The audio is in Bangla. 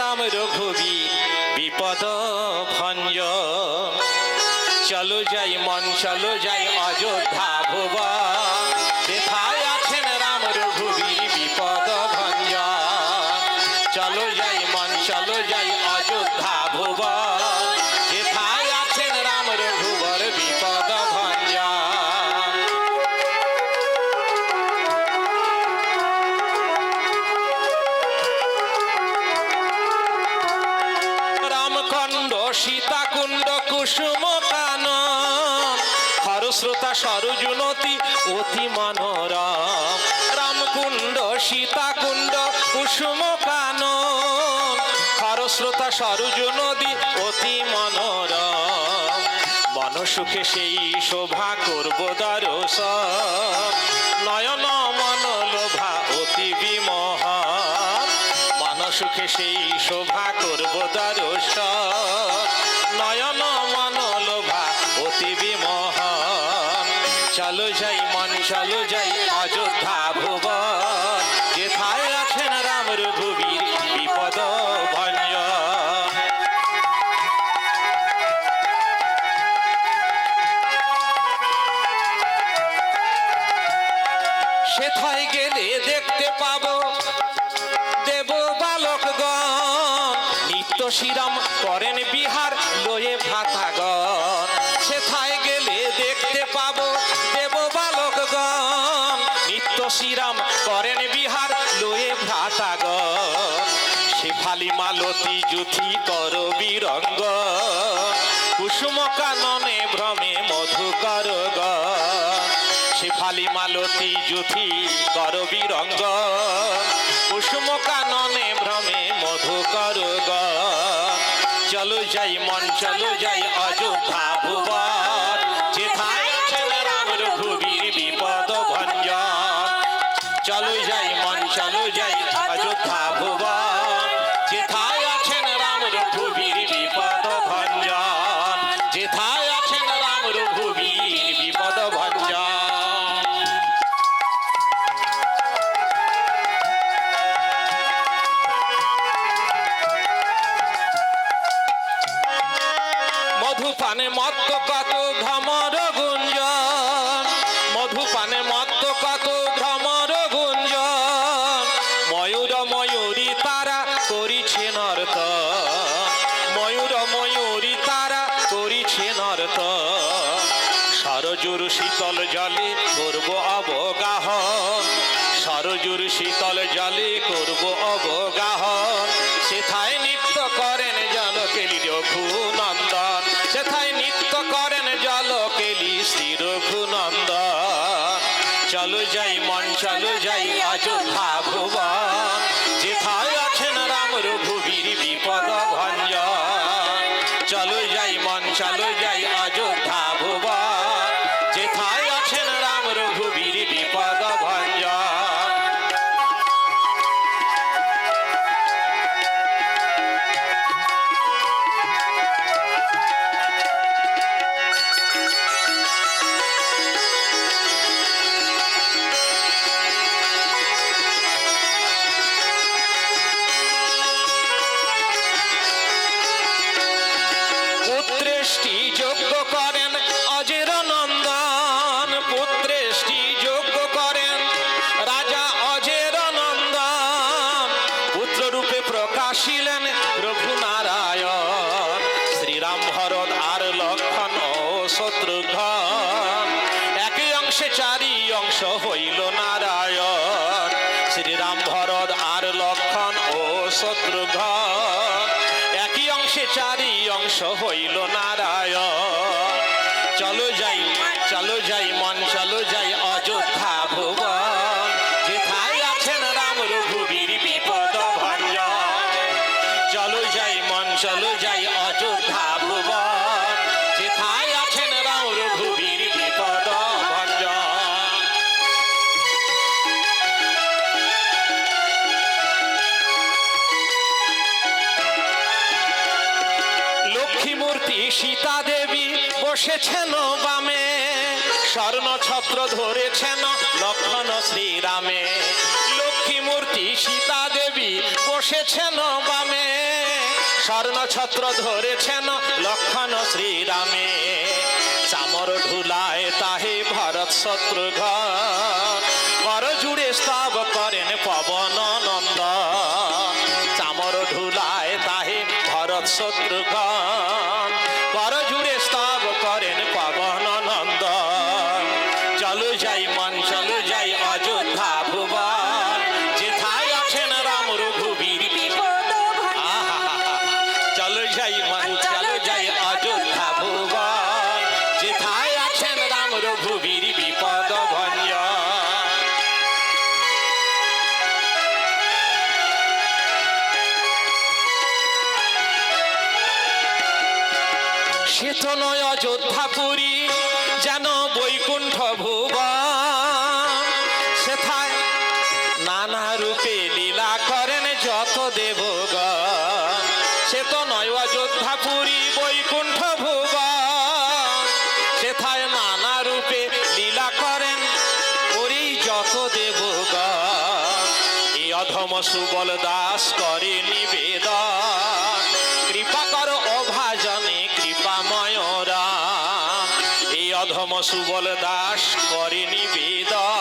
রাম রঘুবীর বিপদ ভঞ্জ। চলো যাই মন, চলো যাই অযোধ্যা ভুব রাম বিপদ ভঞ্জ। চলো যাই মন, চলো যাই অযোধ্যা ভুব সীতাকুণ্ড কুসুম কানন হরস্রোতা সরজুনতি অতি মনোরম। রামকুণ্ড সীতাকুণ্ড কুসুম কানন হরস্রোতা সরজু নদী অতি মনোরম। মনসুখে সেই শোভা করব দরস। নয়ন মনোলোভা অতি বিমোহা। মানসুখে সেই শোভা করব দরস। নয়ন মনোলোভা অতি বিমোহ চলো যাই মন চলো যাই অযোধ্যা ভুব শ্রীরাম করেন বিহার লয়ে ভাতাগণ সেথায় গেলে দেখতে পাবো দেব বালকগণ। নিত্য শ্রীরাম করেন বিহার, লয়ে ভ্রাতাগণ শেফালি মালতী জুথি কর বিরঙ্গ। কুসুম কাননে ভ্রমে মধুকর শেফালি মালতী জুথি কর বিরঙ্গ। কুসুম কাননে যাই মন চলো যাই অযোধ্যা ভুবন যেথায় আছেন রাম রঘুবীর বিপদ ভঞ্জন। চলো যাই মন চলো যাই অযোধ্যা ভুবন মধুপানে মত্ত কত ভ্রমর গুঞ্জন। মধুপানে মত্ত কত ভ্রমর গুঞ্জন। ময়ূর ময়ূরী তারা করিছে নর্ত। ময়ূর ময়ূরী তারা করিছে নর্ত। সরজুর শীতল জলে করব অবগাহ। সরজুর শীতল জলে করব অবগাহন যাই মন চলো যাই অযোধ্যা ভুবন যেথায় প্রকাশিলেন প্রভু নারায়ণ শ্রীরাম ভরত আর লক্ষণ ও শত্রুঘ্ন। একই অংশে চারি অংশ হইল নারায়ণ। শ্রীরাম ভরত আর লক্ষণ ও শত্রুঘ্ন। একই অংশে চারি অংশ হইল নারায়ণ মূর্তি সীতা দেবী বসেছেন বামে, স্বর্ণ ছত্র ধরেছেন লক্ষণ শ্রীরামে। লক্ষ্মী মূর্তি সীতা দেবী বসেছেন বামে, স্বর্ণ ছত্র ধরেছেন লক্ষণ শ্রীরামে। চামর ঢুলায় তাহে ভরত শত্রুঘ্ন কর জুড়ে স্তব করেন পবন নন্দ। চামর ঢুলায় তাহে ভরত শত্রুঘ্ন কর জুড়ে সে তো নয় অযোধ্যাপুরী যেন বৈকুণ্ঠ ভুবন। সেথায় নানা রূপে লীলা করেন যত দেবগণ। সে তো নয় অযোধ্যাপুরী বৈকুণ্ঠ ভুবন। সেথায় নানা রূপে লীলা করেন ওরেই যত দেবগণ। এই অধম সুবল দাস করে নিবেদন। অধম সুবল দাস করে নিবেদন